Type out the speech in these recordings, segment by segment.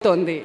donde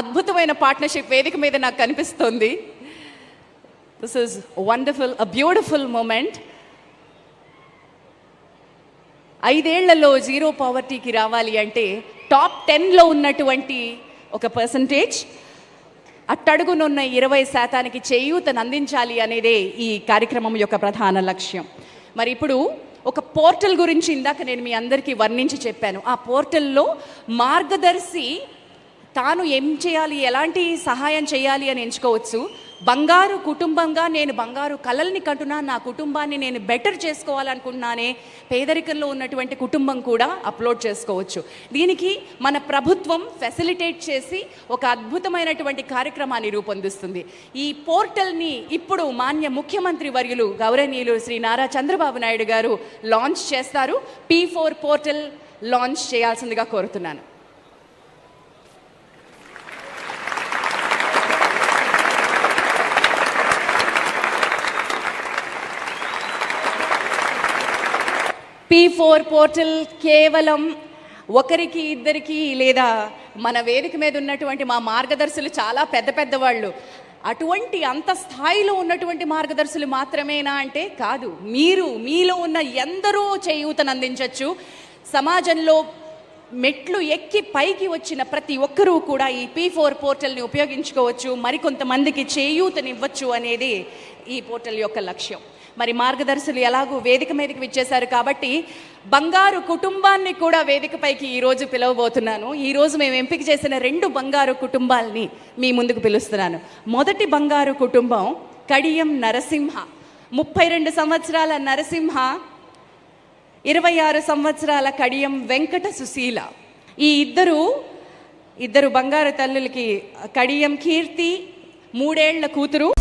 అద్భుతమైన partnership వేదిక మీద నాకు కనిపిస్తుంది. This is wonderful a beautiful moment ఐదేళ్ళలో జీరో పావర్టీకి రావాలి అంటే టాప్ టెన్లో ఉన్నటువంటి ఒక పర్సంటేజ్ అట్టడుగునున్న ఇరవై శాతానికి చేయూతను అందించాలి అనేదే ఈ కార్యక్రమం యొక్క ప్రధాన లక్ష్యం. మరి ఇప్పుడు ఒక పోర్టల్ గురించి ఇందాక నేను మీ అందరికీ వర్ణించి చెప్పాను. ఆ పోర్టల్లో మార్గదర్శి తాను ఏం చేయాలి ఎలాంటి సహాయం చేయాలి అని ఎంచుకోవచ్చు. బంగారు కుటుంబంగా నేను బంగారు కలల్ని కంటున్నా నా కుటుంబాన్ని నేను బెటర్ చేసుకోవాలనుకుంటున్నానే పేదరికంలో ఉన్నటువంటి కుటుంబం కూడా అప్లోడ్ చేసుకోవచ్చు. దీనికి మన ప్రభుత్వం ఫెసిలిటేట్ చేసి ఒక అద్భుతమైనటువంటి కార్యక్రమాన్ని రూపొందిస్తుంది. ఈ పోర్టల్ని ఇప్పుడు మాన్య ముఖ్యమంత్రి వర్యులు గౌరవనీయులు శ్రీ నారా చంద్రబాబు నాయుడు గారు లాంచ్ చేస్తారు. పీ ఫోర్ పోర్టల్ లాంచ్ చేయాల్సిందిగా కోరుతున్నాను. పీ ఫోర్ పోర్టల్ కేవలం ఒకరికి ఇద్దరికి లేదా మన వేదిక మీద ఉన్నటువంటి మా మార్గదర్శులు చాలా పెద్ద పెద్ద వాళ్ళు అటువంటి అంత స్థాయిలో ఉన్నటువంటి మార్గదర్శులు మాత్రమేనా అంటే కాదు. మీరు మీలో ఉన్న ఎందరో చేయూతను అందించవచ్చు సమాజంలో మెట్లు ఎక్కి పైకి వచ్చిన ప్రతి ఒక్కరూ కూడా ఈ పీ ఫోర్ పోర్టల్ని ఉపయోగించుకోవచ్చు. మరికొంతమందికి చేయూతనివ్వచ్చు అనేది ఈ పోర్టల్ యొక్క లక్ష్యం. మరి మార్గదర్శులు ఎలాగూ వేదిక మీదకి విచ్చేశారు కాబట్టి బంగారు కుటుంబాన్ని కూడా వేదికపైకి ఈరోజు పిలవబోతున్నాను. ఈరోజు మేము ఎంపిక చేసిన రెండు బంగారు కుటుంబాల్ని మీ ముందుకు పిలుస్తున్నాను. మొదటి బంగారు కుటుంబం కడియం నరసింహ. ముప్పై రెండు సంవత్సరాల నరసింహ ఇరవై ఆరు సంవత్సరాల కడియం వెంకట సుశీల. ఈ ఇద్దరు ఇద్దరు బంగారు తల్లులకి కడియం కీర్తి మూడేళ్ళ కూతురు.